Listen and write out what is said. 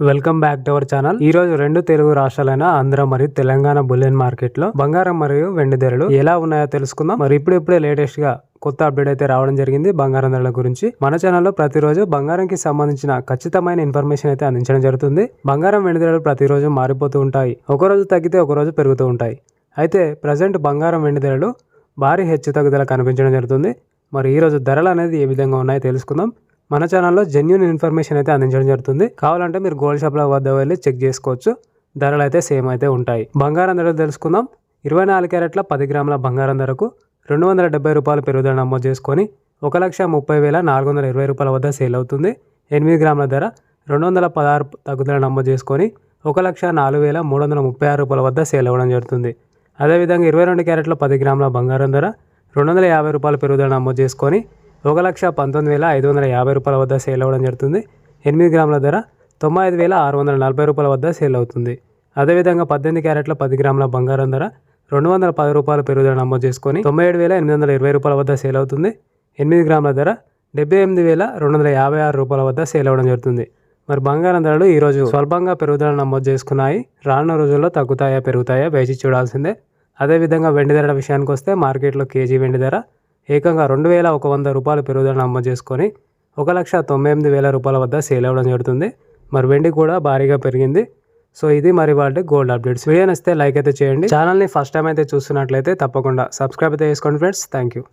Welcome back to our channel. ఈ రోజు రెండు తెలుగు రాష్ట్రాలైన ఆంధ్ర మరియు తెలంగాణ బులియన్ మార్కెట్లో బంగారం మరియు వెండి ధరలు ఎలా ఉన్నాయో తెలుసుకుందాం. మరి ఇప్పుడు ఇప్పుడే లేటెస్ట్గా కొత్త అప్డేట్ అయితే రావడం జరిగింది బంగారం ధరల గురించి. మన ఛానల్లో ప్రతిరోజు బంగారంకి సంబంధించిన ఖచ్చితమైన ఇన్ఫర్మేషన్ అయితే అందించడం జరుగుతుంది. బంగారం వెండి ధరలు ప్రతిరోజు మారిపోతూ ఉంటాయి. ఒక రోజు తగ్గితే ఒకరోజు పెరుగుతూ ఉంటాయి. అయితే ప్రజెంట్ బంగారం వెండి ధరలు భారీ హెచ్చు తగ్గుదల కనిపించడం జరుగుతుంది. మరి ఈరోజు ధరలు అనేది ఏ విధంగా ఉన్నాయో తెలుసుకుందాం. మన ఛానల్లో జెన్యున్ ఇన్ఫర్మేషన్ అయితే అందించడం జరుగుతుంది. కావాలంటే మీరు గోల్డ్ షాప్ల వద్ద వెళ్ళి చెక్ చేసుకోవచ్చు. ధరలు అయితే సేమ్ అయితే ఉంటాయి. బంగారం ధరలు తెలుసుకుందాం. ఇరవై నాలుగు క్యారెట్ల పది గ్రాముల బంగారం ధరకు రెండు వందల డెబ్బై రూపాయల పెరుగుదల నమోదు చేసుకొని ఒక లక్ష ముప్పై వేల నాలుగు వందల ఇరవై రూపాయల వద్ద సేల్ అవుతుంది. ఎనిమిది గ్రాముల ధర రెండు వందల పదహారు తగ్గుదల నమోదు చేసుకొని ఒక లక్ష నాలుగు వేల మూడు వందల ముప్పై ఆరు రూపాయల వద్ద సేల్ అవ్వడం జరుగుతుంది. అదేవిధంగా ఇరవై రెండు క్యారెట్ల పది గ్రాముల బంగారం ధర రెండు వందల యాభై రూపాయల పెరుగుదల నమోదు చేసుకొని ఒక లక్ష పంతొమ్మిది వేల ఐదు వందల యాభై రూపాయల వద్ద సేల్ అవ్వడం జరుగుతుంది. ఎనిమిది గ్రాముల ధర తొంభై ఐదు వేల ఆరు వందల నలభై రూపాయల వద్ద సేల్ అవుతుంది. అదేవిధంగా పద్దెనిమిది క్యారెట్ల పది గ్రాముల బంగారం ధర రెండు వందల పది రూపాయల పెరుగుదల నమోదు చేసుకొని తొంభై ఏడు వేల ఎనిమిది వందల ఇరవై రూపాయల వద్ద సేల్ అవుతుంది. ఎనిమిది గ్రాముల ధర డెబ్బై ఎనిమిది వేల రెండు వందల యాభై ఆరు రూపాయల వద్ద సేల్ అవ్వడం జరుగుతుంది. మరి బంగారం ధరలు ఈరోజు స్వల్పంగా పెరుగుదల నమోదు చేసుకున్నాయి. రానున్న రోజుల్లో తగ్గుతాయా పెరుగుతాయా వేచి చూడాల్సిందే. అదేవిధంగా వెండి ధరల విషయానికి వస్తే మార్కెట్లో కేజీ వెండి ధర ఏకంగా రెండు వేల ఒక వంద రూపాయల పెరుగుదల నమోదు చేసుకొని ఒక లక్ష తొంభై ఎనిమిది వేల రూపాయల వద్ద సేల్ అవ్వడం జరుగుతుంది. మరి వెండి కూడా భారీగా పెరిగింది. సో ఇది మరి వాళ్ళ గోల్డ్ అప్డేట్స్. వీడియో నచ్చితే లైక్ అయితే చేయండి. ఛానల్ని ఫస్ట్ టైం అయితే చూస్తున్నట్లయితే తప్పకుండా సబ్స్క్రైబ్ అయితే చేసుకోండి ఫ్రెండ్స్. Thank you.